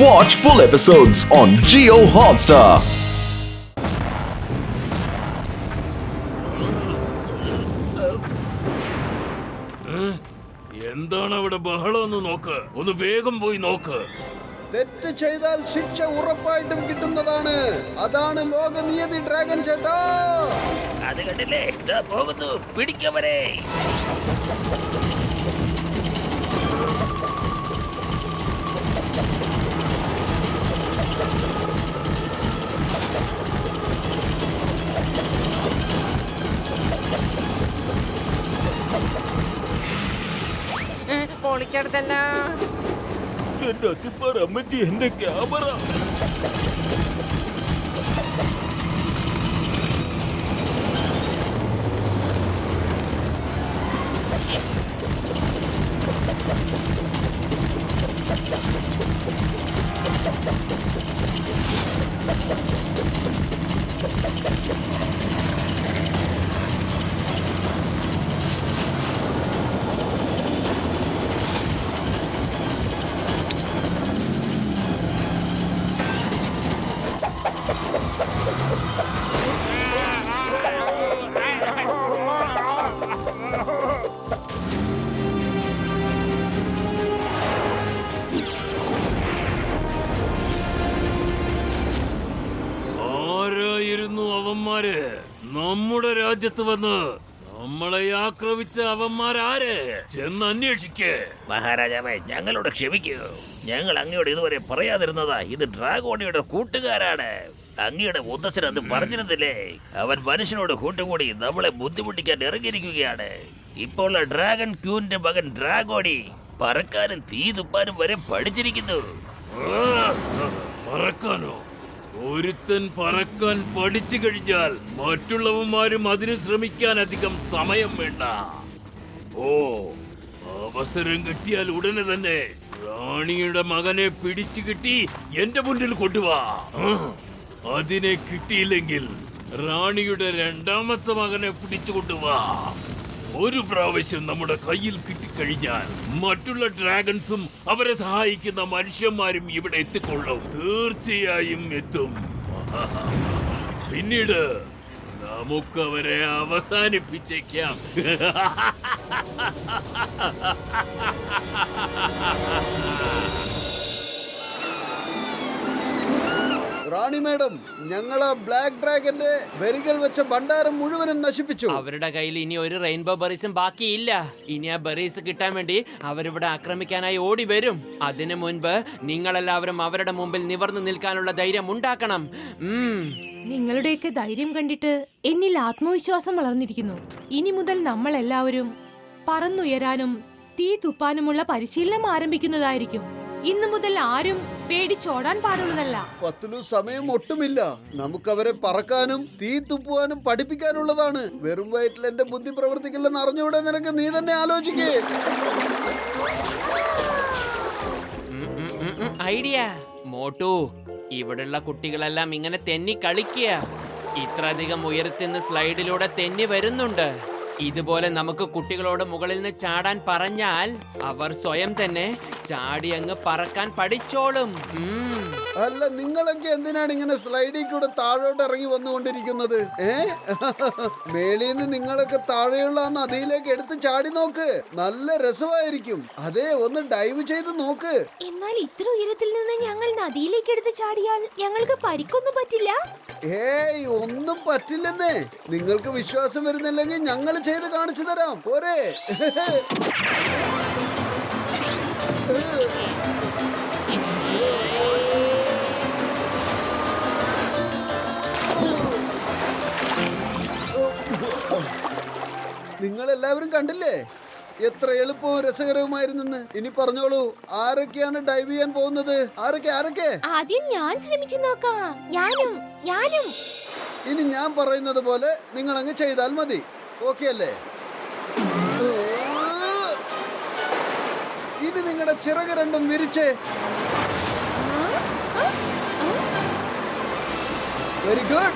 Watch full episodes on Geo Hotstar. എന്താണ് അവിടെ ബഹളം ഒന്ന് നോക്ക്? ഒന്ന് വേഗം പോയി നോക്ക്. തെറ്റ് ചെയ്താൽ ശിക്ഷ ഉറപ്പായിട്ടും കിട്ടുന്നതാണ്. അതാണ് ലോക നിയതി ഡ്രാഗൺ ചേട്ടാ. അത് കണ്ടില്ലേ? പോകുന്നു. പിടിക്കവരെ. പൊളിക്കടുത്തല്ല എന്റെ അത്തിപ്പാറ അമ്മച്ചി എന്റെ ക്യാമറ. ആരായിരുന്നു രാജ്യത്ത് വന്ന് നമ്മളെ ആക്രമിച്ച അവന്മാരാര് ചെന്ന് അന്വേഷിക്കേ. മഹാരാജാവേ ഞങ്ങളോട് ക്ഷമിക്കൂ. ഞങ്ങൾ അങ്ങയോട് ഇതുവരെ പറയാതിരുന്നതാ ഇത് ഡ്രാഗോണിയുടെ കൂട്ടുകാരാണ്. അങ്ങയുടെ മുത്തച്ഛൻ അത് പറഞ്ഞിരുന്നില്ലേ? അവൻ മനുഷ്യനോട് കൂട്ടുകൂടി നമ്മളെ ബുദ്ധിമുട്ടിക്കാൻ ഇറങ്ങിയിരിക്കുകയാണ്. ഇപ്പോൾ ഡ്രാഗൺ ക്യൂന്റെ മകൻ ഡ്രാഗോണി പറക്കാനും തീ തുപ്പാനും വരെ പഠിച്ചിരിക്കുന്നു. പറക്കാനോ? ഒരുത്തൻ പറക്കാൻ പഠിച്ചു കഴിഞ്ഞാൽ മറ്റുള്ളവന്മാരും അതിന് ശ്രമിക്കാൻ അധികം സമയം വേണ്ട. ഓ അവസരം കിട്ടിയാൽ ഉടനെ തന്നെ റാണിയുടെ മകനെ പിടിച്ചു കിട്ടി എന്റെ മുന്നിൽ കൊണ്ടുവാ. അതിനെ കിട്ടിയില്ലെങ്കിൽ റാണിയുടെ രണ്ടാമത്തെ മകനെ പിടിച്ചു കൊണ്ടുവാ. ഒരു പ്രാവശ്യം നമ്മുടെ കയ്യിൽ കിട്ടിക്കഴിഞ്ഞാൽ മറ്റുള്ള ഡ്രാഗൺസും അവരെ സഹായിക്കുന്ന മനുഷ്യന്മാരും ഇവിടെ എത്തിക്കൊള്ളും. തീർച്ചയായും എത്തും. പിന്നീട് നമുക്ക് അവരെ അവസാനിപ്പിച്ചേക്കാം. റാണി മാഡം ഞങ്ങൾ ആ ബ്ലാക്ക് ഡ്രാഗന്റെ വരികൾ വെച്ച ഭണ്ഡാരം മുഴുവനും നശിപ്പിച്ചു. അവരുടെ കയ്യിൽ ഇനി ഒരു റെയിൻബോ ബെറീസും ബാക്കിയില്ല. ഇനി ആ ബെറീസ് കിട്ടാൻ വേണ്ടി അവരിവിടെ ആക്രമിക്കാനായി ഓടി വരും. അതിനു മുൻപ് നിങ്ങളെല്ലാവരും അവരുടെ മുമ്പിൽ നിവർന്നു നിൽക്കാനുള്ള ധൈര്യം ഉണ്ടാക്കണം. നിങ്ങളുടെയൊക്കെ ധൈര്യം കണ്ടിട്ട് എന്നിൽ ആത്മവിശ്വാസം വളർന്നിരിക്കുന്നു. ഇനി മുതൽ നമ്മൾ എല്ലാവരും പറന്നുയരാനും തീ തുപ്പാനുമുള്ള പരിശീലനം ആരംഭിക്കുന്നതായിരിക്കും. ഇന്നു മുതൽ ആരും പേടിച്ചോടാൻ പാടുള്ളതല്ല. പത്തിലു സമയം ഒട്ടുമില്ല. നമുക്കവരെ പറക്കാനും തീ തുപ്പുവാനും പഠിപ്പിക്കാനുള്ളതാണ്. വെറും വയറ്റിൽ എന്റെ ബുദ്ധി പ്രവർത്തിക്കില്ലെന്ന് അറിഞ്ഞൂടെ നിനക്ക്? നീ തന്നെ ആലോചിക്കേ. ഐഡിയ. മോട്ടു ഇവിടെയുള്ള കുട്ടികളെല്ലാം ഇങ്ങനെ തെന്നി കളിക്കുക. ഇത്രയധികം ഉയരത്തിന്ന് സ്ലൈഡിലൂടെ തെന്നി വരുന്നുണ്ട്. ഇതുപോലെ നമുക്ക് കുട്ടികളോട് മുകളിൽ നിന്ന് ചാടാൻ പറഞ്ഞാൽ അവർ സ്വയം തന്നെ ചാടി അങ്ങ് പറക്കാൻ പഠിച്ചോളും. അല്ല നിങ്ങളൊക്കെ എന്തിനാണ് ഇങ്ങനെ സ്ലൈഡിൽ കൂടെ താഴോട്ട് ഇറങ്ങി വന്നുകൊണ്ടിരിക്കുന്നത്? ഏ? മേളിൽ നിന്ന് നിങ്ങളൊക്കെ താഴെയുള്ള ആ നദിയിലേക്ക് എടുത്ത് ചാടി നോക്ക്. നല്ല രസമായിരിക്കും. അതെ ഒന്ന് ഡൈവ് ചെയ്ത് നോക്ക്. എന്നാൽ ഇത്ര ഉയരത്തിൽ നിന്ന് ഞങ്ങൾ നദിയിലേക്ക് എടുത്ത് ചാടിയാൽ ഞങ്ങൾക്ക് പരിക്കൊന്നും പറ്റില്ല? ഏയ് ഒന്നും പറ്റില്ലെന്നേ. നിങ്ങൾക്ക് വിശ്വാസം വരുന്നില്ലെങ്കിൽ ഞങ്ങൾ ചെയ്ത് കാണിച്ചു തരാം. പോരെ. നിങ്ങൾ എല്ലാവരും കണ്ടില്ലേ? എത്ര എളുപ്പവും രസകരവുമായിരുന്നെന്ന്. ഇനി പറഞ്ഞോളൂ ആരൊക്കെയാണ് ഡൈവ് ചെയ്യാൻ പോകുന്നത്? ആരൊക്കെ ആരൊക്കെ? ആദ്യം ഞാൻ ശ്രമിച്ചു നോക്കാം. ഞാനും ഞാനും. ഇനി ഞാൻ പറയുന്നത് പോലെ നിങ്ങൾ അങ്ങ് ചെയ്താൽ മതി. ഓക്കെ അല്ലേ? ഇനി നിങ്ങളുടെ ചിറക് രണ്ടും വിരിച്ചേ. വെരി ഗുഡ്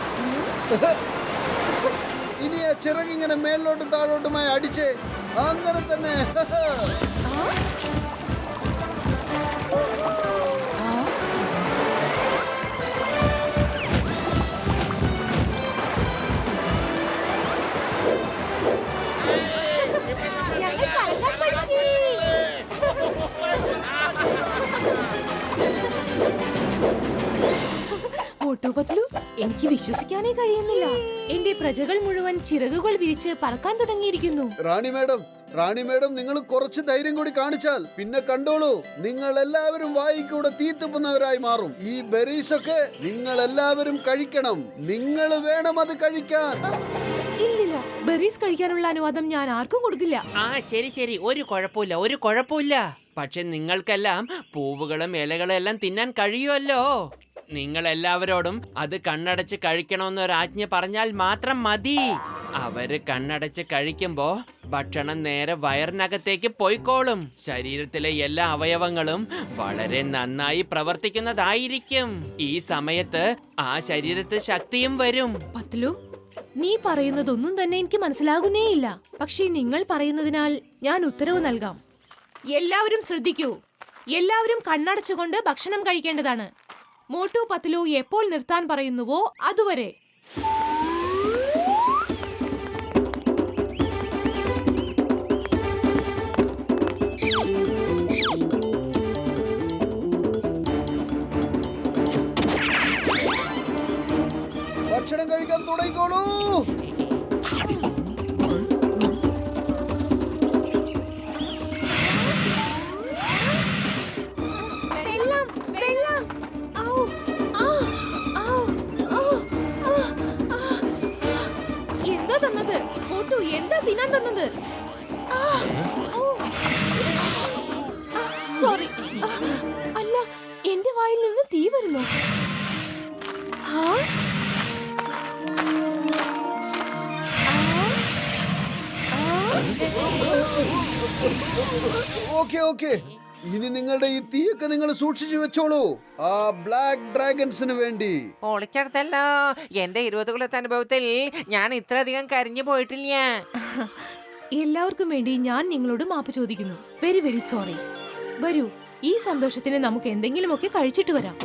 ഇനി ആ ചിറകിങ്ങനെ മേളിലോട്ടും താഴോട്ടുമായി അടിച്ച് അങ്ങനെ തന്നെ ఒట్టు బదులు എനിക്ക് വിശ്വസിക്കാനേ കഴിയുന്നില്ല. എന്റെ പ്രജകൾ മുഴുവൻ ചിറകുകൾ വിരിച്ച് പറക്കാൻ തുടങ്ങിയിരിക്കുന്നു. റാണി മാഡം റാണി മാഡം നിങ്ങൾ കുറച്ച് ധൈര്യം കൂടി കാണിച്ചാൽ പിന്നെ കണ്ടോളൂ നിങ്ങൾ എല്ലാവരും വായിക്കൂടെ തീത്തുപ്പുന്നവരായി മാറും. ഈ ബെറീസ് ഒക്കെ നിങ്ങൾ എല്ലാവരും കഴിക്കണം. നിങ്ങൾ വേണം അത് കഴിക്കാൻ. ഇല്ലില്ല ബെറീസ് കഴിക്കാനുള്ള അനുവാദം ഞാൻ ആർക്കും കൊടുക്കില്ല. ആ ശരി ശരി. ഒരു കുഴപ്പമില്ല ഒരു കുഴപ്പമില്ല. പക്ഷെ നിങ്ങൾക്കെല്ലാം പൂവുകളും ഇലകളും എല്ലാം തിന്നാൻ കഴിയുമല്ലോ. നിങ്ങൾ എല്ലാവരോടും അത് കണ്ണടച്ച് കഴിക്കണമെന്ന് ഒരു ആജ്ഞ പറഞ്ഞാൽ മാത്രം മതി. അവർ കണ്ണടച്ച് കഴിക്കുമ്പോ ഭക്ഷണം നേരെ വയറിനകത്തേക്ക് പോയിക്കോളും. ശരീരത്തിലെ എല്ലാ അവയവങ്ങളും വളരെ നന്നായി പ്രവർത്തിക്കുന്നതായിരിക്കും. ഈ സമയത്ത് ആ ശരീരത്തിൽ ശക്തിയും വരും. പത്ലു നീ പറയുന്നതൊന്നും തന്നെ എനിക്ക് മനസ്സിലാകുന്നേയില്ല. പക്ഷേ നിങ്ങൾ പറയുന്നതിനാൽ ഞാൻ ഉത്തരവ് നൽകാം. എല്ലാവരും ശ്രദ്ധിക്കൂ. എല്ലാവരും കണ്ണടച്ചുകൊണ്ട് ഭക്ഷണം കഴിക്കേണ്ടതാണ്. മോട്ടു പത്തിലു എപ്പോൾ നിർത്താൻ പറയുന്നുവോ അതുവരെ. ഭക്ഷണം കഴിക്കാൻ തുടങ്ങിക്കോളൂ. തന്നത്? മോട്ടു എന്താ തിന്നാൻ തന്നത്? സോറി അല്ല എന്റെ വായിൽ നിന്ന് തീ വരുന്നു? Okay okay. ഇനി നിങ്ങളുടെ ഈ തീയൊക്കെ നിങ്ങൾ സൂക്ഷിച്ചു വെച്ചോളൂ. ആ ബ്ലാക്ക് ഡ്രാഗൺസിന് വേണ്ടി. പൊളിച്ചെടുത്തല്ലോ. എന്റെ ഇരുപത് കൊല്ലത്തെ അനുഭവത്തിൽ ഞാൻ ഇത്രയധികം കരിഞ്ഞു പോയിട്ടില്ല. എല്ലാവർക്കും വേണ്ടി ഞാൻ നിങ്ങളോട് മാപ്പ് ചോദിക്കുന്നു. Very very sorry. വരൂ ഈ സന്തോഷത്തിന് നമുക്ക് എന്തെങ്കിലുമൊക്കെ കഴിച്ചിട്ട് വരാം.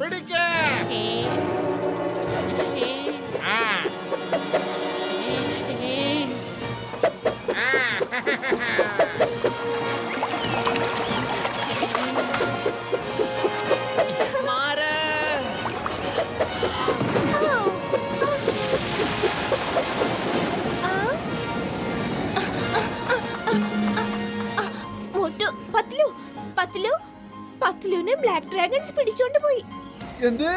പിടിക്കേ. ഡ്രാഗൺസ് പിടിച്ചോണ്ട് പോയി. എന്ത്?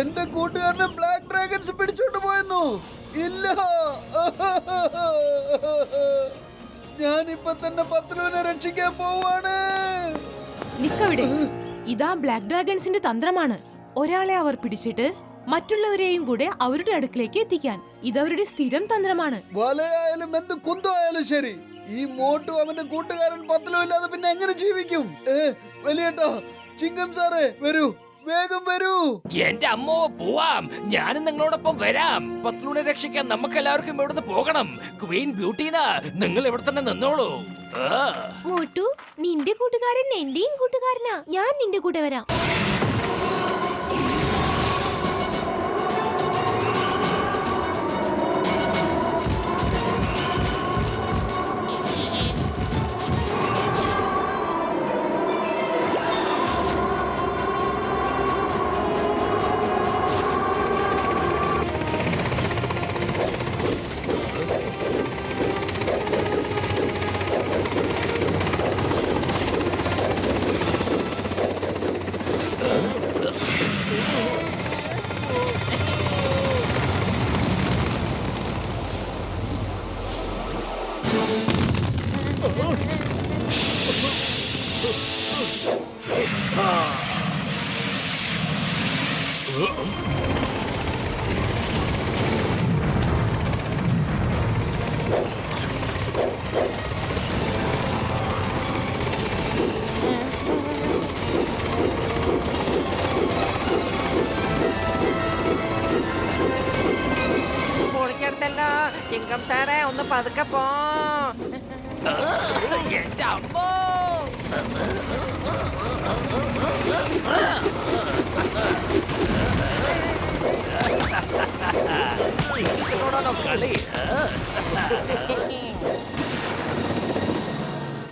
എന്റെ കൂട്ടുകാരനെ ബ്ലാക്ക് ഡ്രാഗൺസ് പിടിച്ചോണ്ട് പോയെന്നു? ഇല്ല. ഞാൻ ഇപ്പൊ തന്നെ പത്ലുവിനെ രക്ഷിക്കാൻ പോവാണ്. നിക്കവിടെ ഇതാ ബ്ലാക്ക് ഡ്രാഗൺസിന്റെ തന്ത്രമാണ്. ഒരാളെ അവർ പിടിച്ചിട്ട് മറ്റുള്ളവരെയും കൂടെ അവരുടെ അടുക്കിലേക്ക് എത്തിക്കാൻ. ഇതവരുടെ സ്ഥിരം തന്ത്രമാണ്. വലയായാലും എന്ത് കുന്തമായാലും ശരി. ഈ മോട്ടു അവന്റെ കൂട്ടുകാരൻ പത്തലോ ഇല്ലാതെ പിന്നെ എങ്ങനെ ജീവിക്കും? ഏ വലിയേട്ടാ ചിങ്കം സാറേ വരൂ. വേഗം വരൂ. എന്റെ അമ്മോ പോവാം. ഞാനും നിങ്ങളോടൊപ്പം വരാം. പത്ലൂനെ രക്ഷിക്കാൻ നമുക്ക് എല്ലാവർക്കും ഇവിടുന്ന് പോകണം. ക്വീൻ ബ്യൂട്ടീന. നിങ്ങൾ ഇവിടെ തന്നെ നിന്നോളൂ. ആ. മോട്ടു നിന്റെ കൂട്ടുകാരൻ എന്റെയും കൂട്ടുകാരനാ. ഞാൻ നിന്റെ കൂടെ വരാം. 啊！呃。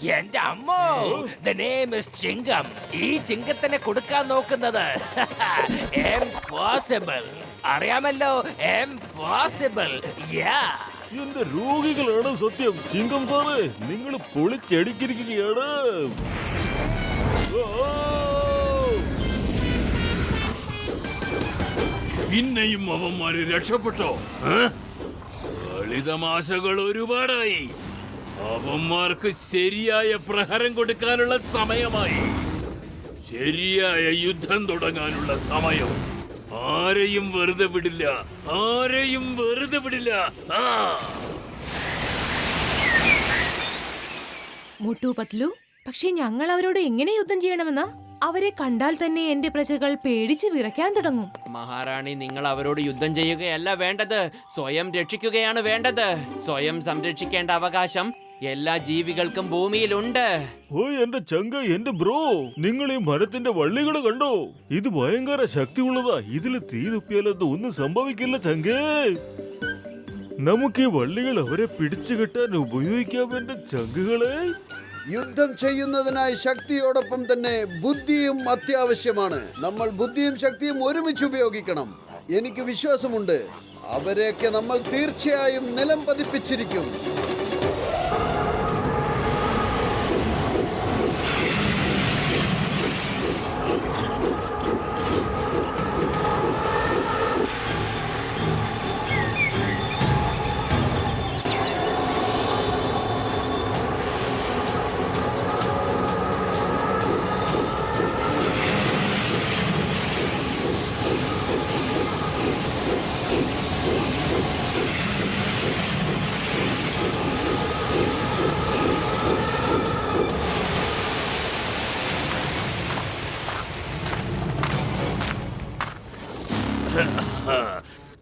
The നെയിം ഇസ് ചിങ്കം. ഈ ചിങ്കത്തിനെ കൊടുക്കാൻ നോക്കുന്നത് impossible. അറിയാമല്ലോ impossible. യാ എന്റെ രോഗികളാണ് സത്യം. ചിങ്കം സാറ് നിങ്ങൾ പൊളിച്ചടിക്കിരിക്കുകയാണ് പിന്നെയും അവന്മാര് രക്ഷപ്പെട്ടോ? കളിതമാശകൾ ഒരുപാടായി. അവന്മാർക്ക് ശരിയായ പ്രഹരം കൊടുക്കാനുള്ള സമയമായി. ശരിയായ യുദ്ധം തുടങ്ങാനുള്ള സമയം. ആരെയും വെറുതെ വിടില്ല. ആരെയും വെറുതെ വിടില്ല. മുട്ടു പത്ലു പക്ഷെ ഞങ്ങൾ അവരോട് എങ്ങനെ യുദ്ധം ചെയ്യണമെന്നാ? അവരെ കണ്ടാൽ തന്നെ എന്റെ പ്രജകൾ പേടിച്ച് വിറയ്ക്കാൻ തുടങ്ങും. മഹാറാണി നിങ്ങൾ അവരോട് യുദ്ധം ചെയ്യുകയല്ല വേണ്ടത്. സ്വയം രക്ഷിക്കുകയാണ് വേണ്ടത്. സ്വയം സംരക്ഷിക്കേണ്ട അവകാശം എല്ലാ ജീവികൾക്കും ഭൂമിയിലുണ്ട്. ഓ എന്റെ ചങ്ക എന്റെ ബ്രോ നിങ്ങൾ ഈ മരത്തിന്റെ വള്ളികൾ കണ്ടോ? ഇത് ഭയങ്കര ശക്തിയുള്ളതാ. ഇതിൽ തീ തുപ്പിയാലത് ഒന്നും സംഭവിക്കില്ല ചങ്കേ. നമുക്ക് ഈ വള്ളികൾ അവരെ പിടിച്ചു കെട്ടാൻ ഉപയോഗിക്കാം എന്റെ ചങ്കുകളെ. യുദ്ധം ചെയ്യുന്നതിനായി ശക്തിയോടൊപ്പം തന്നെ ബുദ്ധിയും അത്യാവശ്യമാണ്. നമ്മൾ ബുദ്ധിയും ശക്തിയും ഒരുമിച്ച് ഉപയോഗിക്കണം. എനിക്ക് വിശ്വാസമുണ്ട്. അവരെയൊക്കെ നമ്മൾ തീർച്ചയായും നിലം പതിപ്പിച്ചിരിക്കും.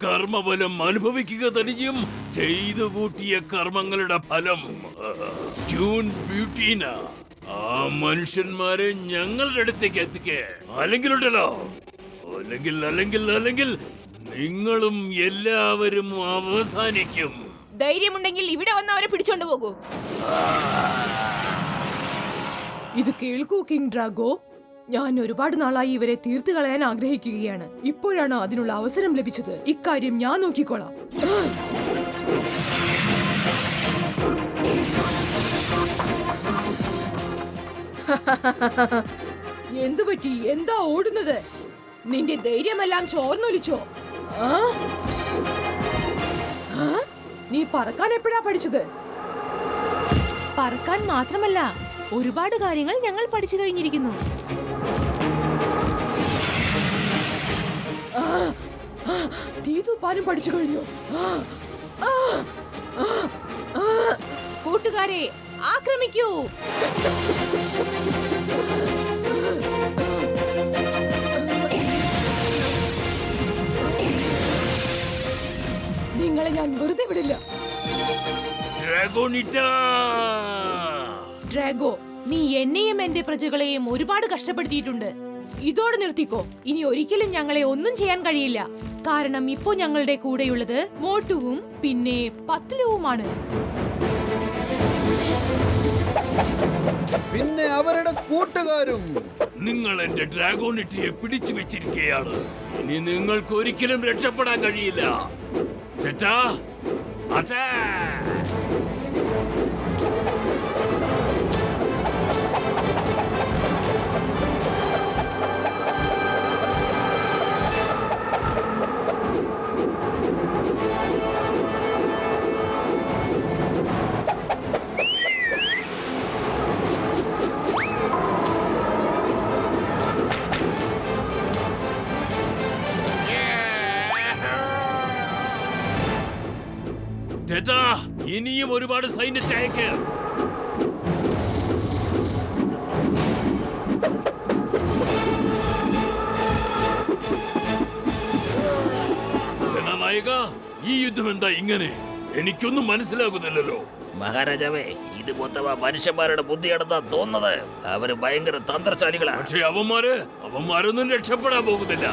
കർമ്മഫലം അനുഭവിക്കുക തനിയും ചെയ്തു കൂട്ടിയ കർമ്മങ്ങളുടെ ഫലം. ജൂൺ ബ്യൂട്ടീന ആ മനുഷ്യന്മാരെ ഞങ്ങളുടെ അടുത്തേക്ക് എത്തിക്കേ. അല്ലെങ്കിൽ ഉണ്ടല്ലോ അല്ലെങ്കിൽ അല്ലെങ്കിൽ അല്ലെങ്കിൽ നിങ്ങളും എല്ലാവരും അവസാനിക്കും. ധൈര്യമുണ്ടെങ്കിൽ ഇവിടെ വന്ന് അവരെ പിടിച്ചോണ്ട് പോകൂ. ഇത് കേൾക്കൂ കിങ് ഡ്രാഗോ. ഞാൻ ഒരുപാട് നാളായി ഇവരെ തീർത്തു കളയാൻ ആഗ്രഹിക്കുകയാണ്. ഇപ്പോഴാണ് അതിനുള്ള അവസരം ലഭിച്ചത്. ഇക്കാര്യം ഞാൻ നോക്കിക്കോളാം. എന്തു പറ്റി? എന്താ ഓടുന്നത്? നിന്റെ ധൈര്യമെല്ലാം ചോർന്നൊലിച്ചോ? നീ പറക്കാൻ എപ്പോഴാ പഠിച്ചത്? പറക്കാൻ മാത്രമല്ല ഒരുപാട് കാര്യങ്ങൾ ഞങ്ങൾ പഠിച്ചു കഴിഞ്ഞിരിക്കുന്നു. പാലും പഠിച്ചു കഴിഞ്ഞു. കൂട്ടുകാരെ ആക്രമിക്കൂ. നിങ്ങളെ ഞാൻ വെറുതെ വിടില്ല. ഡ്രാഗോ നീ എന്നെയും എന്റെ പ്രജകളെയും ഒരുപാട് കഷ്ടപ്പെടുത്തിയിട്ടുണ്ട്. ഇതോടെ നിർത്തിക്കോ. ഇനി ഒരിക്കലും ഞങ്ങളെ ഒന്നും ചെയ്യാൻ കഴിയില്ല. കാരണം ഇപ്പോ ഞങ്ങളുടെ കൂടെയുള്ളത് മോട്ടുവും പിന്നെ പത്ലുവുമാണ്. പിന്നെ അവരുടെ കൂട്ടുകാരും. നിങ്ങൾ എന്റെ ഡ്രാഗോണിറ്റിയെ പിടിച്ചു വെച്ചിരിക്കുകയാണ്. ഇനി നിങ്ങൾക്ക് ഒരിക്കലും രക്ഷപ്പെടാൻ കഴിയില്ല. ചേട്ടാ അറ്റാ ഇനിയും ഒരുപാട് സൈന്യത്തെ അയക്ക് സേനാനായക ഈ യുദ്ധം എന്താ ഇങ്ങനെ? എനിക്കൊന്നും മനസ്സിലാകുന്നില്ലല്ലോ. മഹാരാജാവേ ഇത് മൊത്തമാ മനുഷ്യന്മാരുടെ ബുദ്ധിയാണെന്നാ തോന്നുന്നത്. അവർ ഭയങ്കര തന്ത്രശാലികളാണ് പക്ഷേ അവന്മാര് അവന്മാരൊന്നും രക്ഷപ്പെടാൻ പോകുന്നില്ല.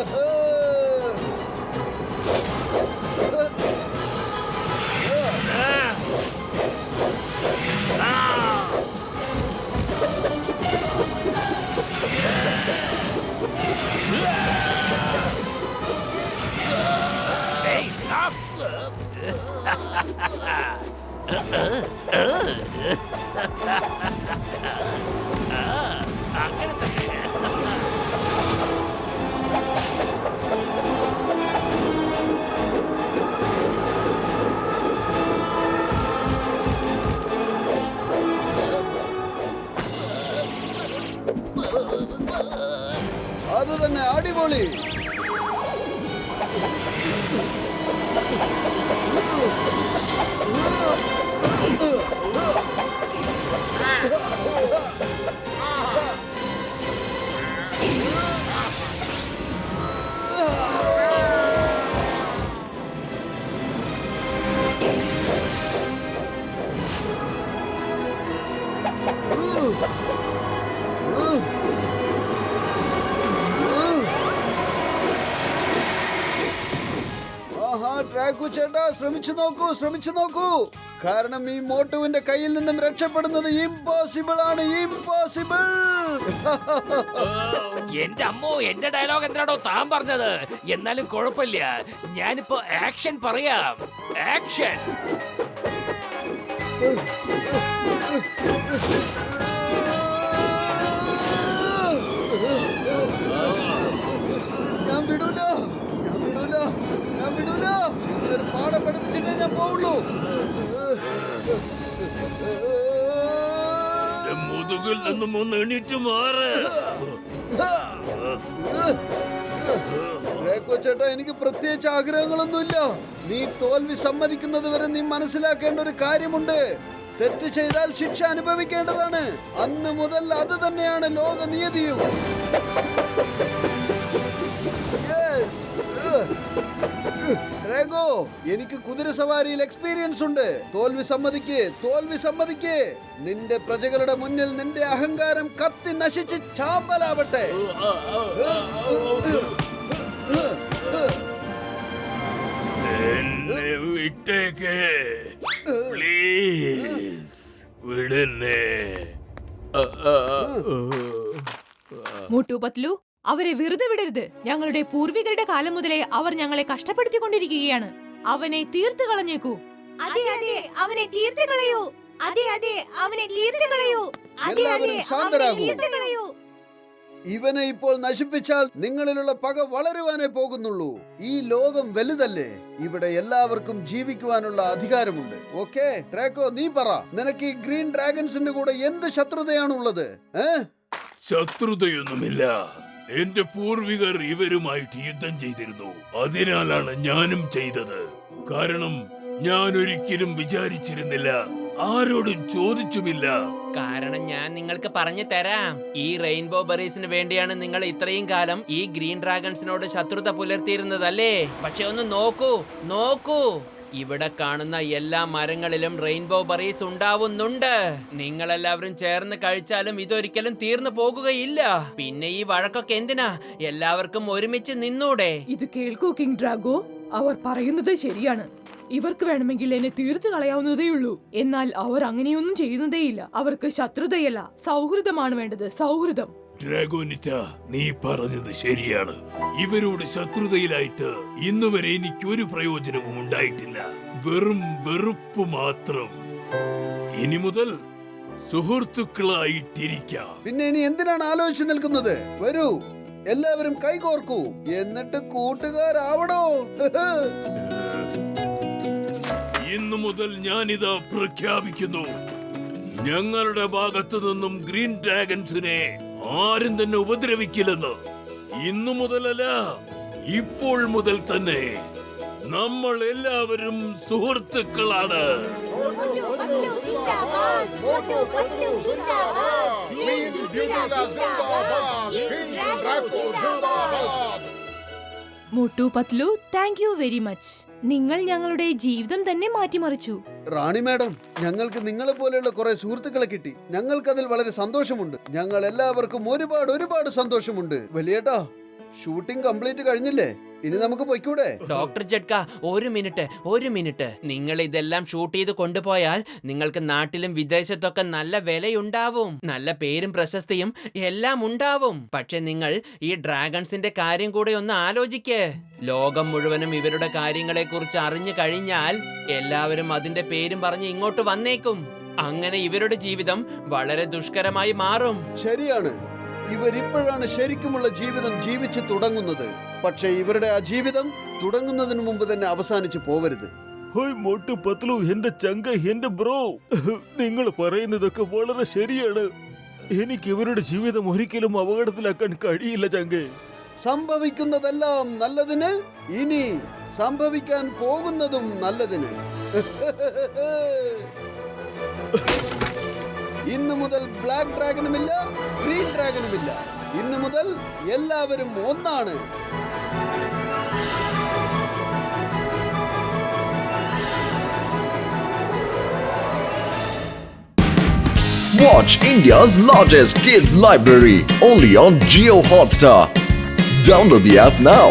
Tự ട്രാക്കു ചേട്ടാ ശ്രമിച്ചു നോക്കൂ ശ്രമിച്ചു നോക്കൂ. കാരണം ഈ മോട്ടുവിന്റെ കയ്യിൽ നിന്നും രക്ഷപ്പെടുന്നത് ഇമ്പോസിബിൾ ആണ് ഇമ്പോസിബിൾ എന്റെ അമ്മോ എന്റെ ഡയലോഗ് എന്താണോ താൻ പറഞ്ഞത്? എന്നാലും കുഴപ്പമില്ല. ഞാനിപ്പോ ആക്ഷൻ പറയാം. ആക്ഷൻ പാഠം പഠിപ്പിച്ചിട്ടേ ഞാൻ പോവുള്ളൂ. മുതുകിൽ നിന്നും ഒന്ന് എണീറ്റ് മാറ്. ചേട്ടാ എനിക്ക് പ്രത്യേകിച്ച് ആഗ്രഹങ്ങളൊന്നുമില്ല. നീ തോൽവി സമ്മതിക്കുന്നത് വരെ നീ മനസ്സിലാക്കേണ്ട ഒരു കാര്യമുണ്ട്. തെറ്റ് ചെയ്താൽ ശിക്ഷ അനുഭവിക്കേണ്ടതാണ്. അന്ന് മുതൽ അത് തന്നെയാണ് ലോക നിയതിയും. Uh. എനിക്ക് കുതിര സവാരിയിൽ എക്സ്പീരിയൻസ് ഉണ്ട്. തോൽവി സമ്മതിക്ക് തോൽവി സമ്മതിക്ക്. നിന്റെ പ്രജകളുടെ മുന്നിൽ നിന്റെ അഹങ്കാരം കത്തി നശിച്ച് ചാമ്പലാവട്ടെ. എന്നെ വിട്ടേക്ക്. പ്ലീസ് വിടുന്നേ. മുട്ടു പത്ലു അവരെ വെറുതെ വിടരുത്. ഞങ്ങളുടെ പൂർവികരുടെ കാലം മുതലേ അവർ ഞങ്ങളെ കഷ്ടപ്പെടുത്തിക്കൊണ്ടിരിക്കുകയാണ്. അവനെ തീർത്തു കളഞ്ഞേക്കൂ. അതെ അതെ അവനെ തീർത്തു കളയൂ. അതെ അതെ അവനെ തീർത്തു കളയൂ. അതെ അതെ അവനെ തീർത്തു കളയൂ. ഇവനെ ഇപ്പോൾ നശിപ്പിച്ചാൽ നിങ്ങളിലുള്ള പക വളരുവാനേ പോകുന്നുള്ളൂ. ഈ ലോകം വലുതല്ലേ? ഇവിടെ എല്ലാവർക്കും ജീവിക്കുവാനുള്ള അധികാരമുണ്ട്. ഓക്കെ ട്രാക്കോ നീ പറ. നിനക്ക് ഈ ഗ്രീൻ ഡ്രാഗൺസിന്റെ കൂടെ എന്ത് ശത്രുതയാണുള്ളത്? ഏ? ശത്രുതയൊന്നുമില്ല. എന്റെ പൂർവികർ ഇവരുമായിട്ട് യുദ്ധം ചെയ്തിരുന്നു. അതിനാലാണ് ഞാനും ചെയ്തത്. കാരണം ഞാൻ ഒരിക്കലും വിചാരിച്ചിരുന്നില്ല. ആരോടും ചോദിച്ചുമില്ല. കാരണം ഞാൻ നിങ്ങൾക്ക് പറഞ്ഞു തരാം. ഈ റെയിൻബോ ബെറീസിന് വേണ്ടിയാണ് നിങ്ങൾ ഇത്രയും കാലം ഈ ഗ്രീൻ ഡ്രാഗൺസിനോട് ശത്രുത പുലർത്തിയിരുന്നതല്ലേ? പക്ഷെ ഒന്ന് നോക്കൂ നോക്കൂ. ഇവിടെ കാണുന്ന എല്ലാ മരങ്ങളിലും റെയിൻബോ ബറീസ് ഉണ്ടാവുന്നുണ്ട്. നിങ്ങളെല്ലാവരും ചേർന്ന് കഴിച്ചാലും ഇതൊരിക്കലും തീർന്നു പോകുകയില്ല. പിന്നെ ഈ വഴക്കൊക്കെ എന്തിനാ? എല്ലാവർക്കും ഒരുമിച്ച് നിന്നൂടെ. ഇത് കേൾക്കൂ കിങ് ഡ്രാഗോ. അവർ പറയുന്നത് ശരിയാണ്. ഇവർക്ക് വേണമെങ്കിൽ എന്നെ തീർത്തു കളയാവുന്നതേയുള്ളൂ എന്നാൽ അവർ അങ്ങനെയൊന്നും ചെയ്യുന്നതേയില്ല. അവർക്ക് ശത്രുതയല്ല. സൗഹൃദമാണ് വേണ്ടത്. സൗഹൃദം. ഡ്രാഗോനിറ്റ നീ പറഞ്ഞത് ശരിയാണ്. ഇവരോട് ശത്രുതയിലായിട്ട് ഇന്നുവരെ എനിക്ക് ഒരു പ്രയോജനവും ഉണ്ടായിട്ടില്ല. വെറും വെറുപ്പ് മാത്രം. ഇനി മുതൽ സുഹൃത്തുക്കളായിട്ടിരിക്കാം. പിന്നെ ഇനി എന്തിനാണ് ആലോചിച്ച് നിൽക്കുന്നത്? വരൂ. എല്ലാവരും കൈകോർക്കൂ. എന്നിട്ട് കൂട്ടുകാരാവണോ? ഇന്നു മുതൽ ഞാനിത് പ്രഖ്യാപിക്കുന്നു. ഞങ്ങളുടെ ഭാഗത്തു നിന്നും ഗ്രീൻ ഡ്രാഗൺസിനെ ആരും തന്നെ ഉപദ്രവിക്കില്ലെന്ന് ഇന്നു മുതലല്ല ഇപ്പോൾ മുതൽ തന്നെ നമ്മൾ എല്ലാവരും സുഹൃത്തുക്കളാണ്. Motu Patlu thank you very much നിങ്ങൾ ഞങ്ങളുടെ ജീവിതം തന്നെ മാറ്റിമറിച്ചു. റാണി മാഡം ഞങ്ങൾക്ക് നിങ്ങളെ പോലെയുള്ള കുറെ സുഹൃത്തുക്കളെ കിട്ടി. ഞങ്ങൾക്ക് അതിൽ വളരെ സന്തോഷമുണ്ട്. ഞങ്ങൾ എല്ലാവർക്കും ഒരുപാട് ഒരുപാട് സന്തോഷമുണ്ട്. വലിയേട്ടാ ഷൂട്ടിംഗ് കംപ്ലീറ്റ് കഴിഞ്ഞില്ലേ? ഇനി നമുക്ക് പോയിക്കൂടെ? ഡോക്ടർ ജഡ്ക ഒരു മിനിറ്റ് ഒരു മിനിറ്റ്. നിങ്ങൾ ഇതെല്ലാം ഷൂട്ട് ചെയ്ത് കൊണ്ടുപോയാൽ നിങ്ങൾക്ക് നാട്ടിലും വിദേശത്തൊക്കെ നല്ല വിലയുണ്ടാവും. നല്ല പേരും പ്രശസ്തിയും എല്ലാം ഉണ്ടാവും. പക്ഷെ നിങ്ങൾ ഈ ഡ്രാഗൺസിന്റെ കാര്യം കൂടെ ഒന്ന് ആലോചിക്കേ. ലോകം മുഴുവനും ഇവരുടെ കാര്യങ്ങളെ കുറിച്ച് അറിഞ്ഞു കഴിഞ്ഞാൽ എല്ലാവരും അതിന്റെ പേരും പറഞ്ഞ് ഇങ്ങോട്ട് വന്നേക്കും. അങ്ങനെ ഇവരുടെ ജീവിതം വളരെ ദുഷ്കരമായി മാറും. ശരിയാണ്. ഇവരിപ്പോഴാണ് ശരിക്കുമുള്ള ജീവിതം ജീവിച്ചു തുടങ്ങുന്നത്. പക്ഷേ ഇവരുടെ ആ ജീവിതം തുടങ്ങുന്നതിന് മുമ്പ് തന്നെ അവസാനിച്ചു പോവരുത്. ഹോയ് മോട്ടു പത്ലു എന്റെ ചങ്ക എന്റെ ബ്രോ. നിങ്ങൾ പറയുന്നതൊക്കെ വളരെ ശരിയാണ്. എനിക്ക് ഇവരുടെ ജീവിതം ഒരിക്കലും അപകടത്തിലാക്കാൻ കഴിയില്ല ചങ്കേ. സംഭവിക്കുന്നതെല്ലാം നല്ലതിന് ഇനി സംഭവിക്കാൻ പോകുന്നതും നല്ലതിന്. ഇന്നു മുതൽ ബ്ലാക്ക് ഡ്രാഗനുമില്ല ഗ്രീൻ ഡ്രാഗനുമില്ല ഇന്നു മുതൽ എല്ലാവരും ഒന്നാണ് Watch India's largest kids library only on Geo Hotstar. Download the app now.